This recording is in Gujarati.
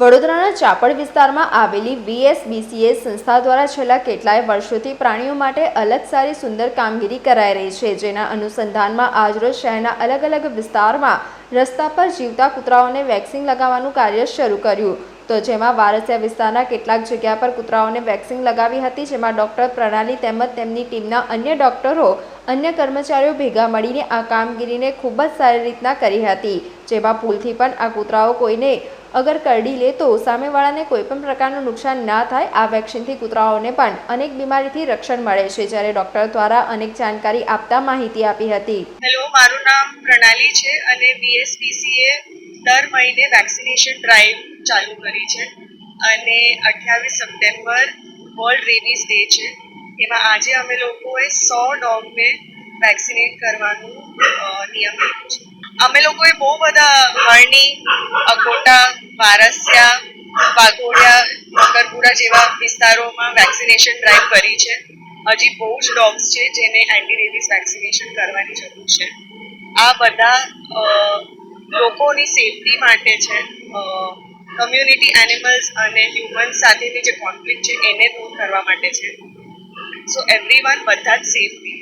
વડોદરાના ચાપડ વિસ્તારમાં આવેલી વીએસબીસીએ સંસ્થા દ્વારા છેલ્લા કેટલાય વર્ષોથી પ્રાણીઓ માટે અલગ સારી સુંદર કામગીરી કરાઈ રહી છે, જેના અનુસંધાનમાં આજરોજ શહેરના અલગ અલગ વિસ્તારમાં રસ્તા પર જીવતા કૂતરાઓને વેક્સિન લગાવવાનું કાર્ય શરૂ કર્યું. તો જેમાં વારસિયા વિસ્તારના કેટલાક જગ્યા પર કૂતરાઓને વેક્સિન લગાવી હતી, જેમાં ડોક્ટર પ્રણાલી તેમજ તેમની ટીમના અન્ય ડોક્ટરો, અન્ય કર્મચારીઓ ભેગા મળીને આ કામગીરીને ખૂબ જ સારી રીતના કરી હતી, જેમાં ભૂલથી પણ આ કૂતરાઓ કોઈને અગર કરડી લે તો સામેવાળાને કોઈ પણ પ્રકારનું નુકસાન ના થાય, આ વેક્સિનથી કૂતરાઓને પણ અનેક બીમારીથી રક્ષણ મળે છે, જ્યારે ડોક્ટર દ્વારા અનેક જાણકારી આપતા માહિતી આપી હતી. હેલો, મારું નામ પ્રણાલી છે અને બીએસપીસીએ દર મહિને વેક્સિનેશન ડ્રાઈવ ચાલુ કરી છે અને અઠ્યાવીસ સપ્ટેમ્બર વર્લ્ડ રેબીઝ ડે છે. એમાં આજે અમે લોકોએ સો ડોગને વેક્સિનેટ કરવાનું નિયમ લીધો છે. અમે લોકોએ બહુ બધા હરણી, અકોટા, વારસિયા, વાઘોડિયા મકરપુરા જેવા વિસ્તારોમાં વેક્સિનેશન ડ્રાઈવ કરી છે. હજી બહુ જ ડોગ્સ છે જેને એન્ટી રેબીઝ વેક્સિનેશન કરવાની જરૂર છે. આ બધા લોકોની સેફટી માટે છે કમ્યુનિટી એનિમલ્સ અને હ્યુમન્સ સાથેની જે કોન્ફ્લિક્ટ છે, એને દૂર કરવા માટે છે. સો એવરી બધા જ સેફલી